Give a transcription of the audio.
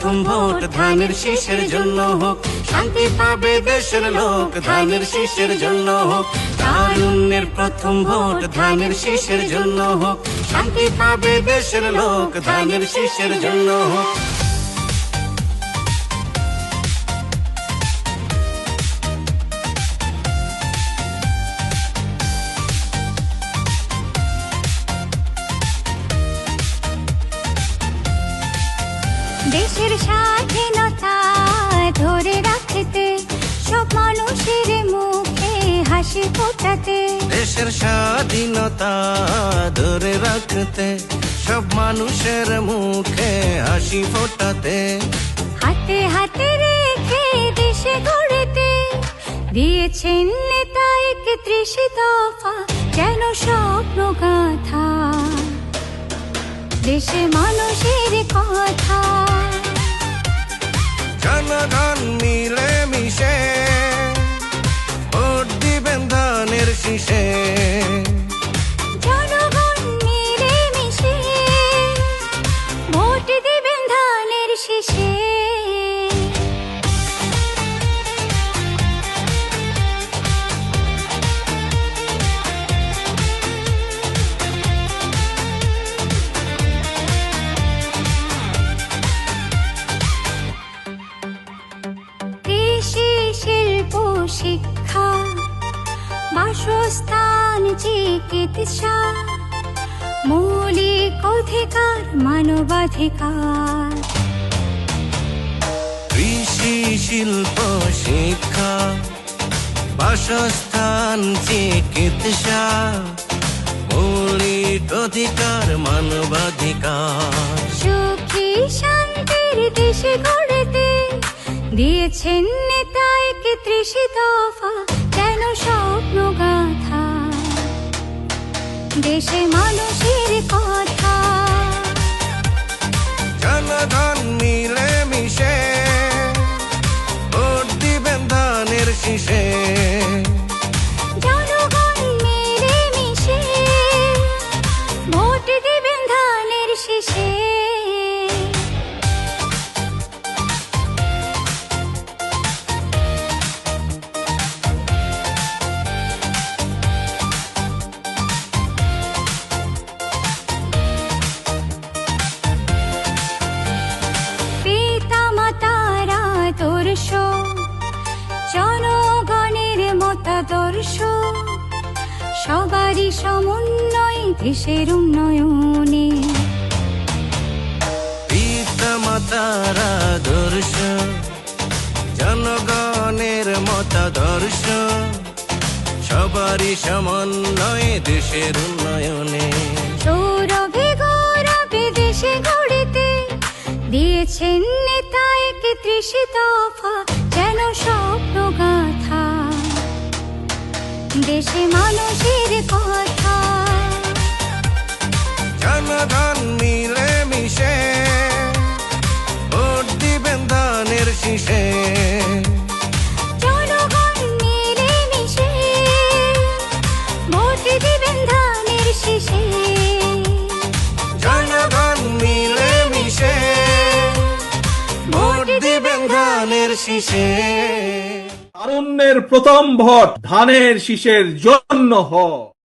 প্রথম ভোট ধানের শীষের জন্য হোক, শান্তি পাবে দেশের লোক, ধানের শীষের জন্য হোক। তারুণ্যের প্রথম ভোট ধানের শীষের জন্য হোক, শান্তি পাবে দেশের লোক, ধানের শীষের জন্য হোক। দেশের স্বাধীনতা ধরে রাখতে সব মানুষের মুখে হাসি ফোটাতে। দেশের স্বাধীনতা ধরে রাখতে সব মানুষের মুখে হাসি ফোটাতে। হাতে হাতে রেখে দেশে গড়েতে দিয়েছেন নেতা একত্রিশ দফা যেন স্বপ্ন গাথা দেশে মানুষের কথা জনগণ মিলে মিশে ভোট দিবেন ধানের শীষে। বাসস্থান চিকিৎসা। মৌলিক অধিকার মানবাধিকার। কৃষি শিল্প শিক্ষা বাসস্থান চিকিৎসা মৌলিক অধিকার মানবাধিকার। সুখী শান্তির দেশে গড়েতে দিয়েছেন নেতা একত্রিশ দফা যেন স্বপ্ন গাথা দেশে মানুষের কথা। জনগণ মিলে মিশে ভোট দিবেন ধানের শীষে। জনগণ মিলে মিশে ভোট দিবেন ধানের শীষে। সমন্বয় দেশের উন্নয়নে। পিতা মাতারা দর্শ জনগণের মতাদর্শ সবারই সমন্বয়ে দেশের উন্নয়নে। সৌরভে গৌরবে দেশে গড়েতে দিয়েছেন নেতা একত্রিশ দফা দেশে মানুষের কথা। জনগণ মিলে মিশে ভোট দিবেন ধানের শীষে। দিবেন ধানের শীষে। তারুণ্যের প্রথম ভোট ধানের শীষের জন্য হোক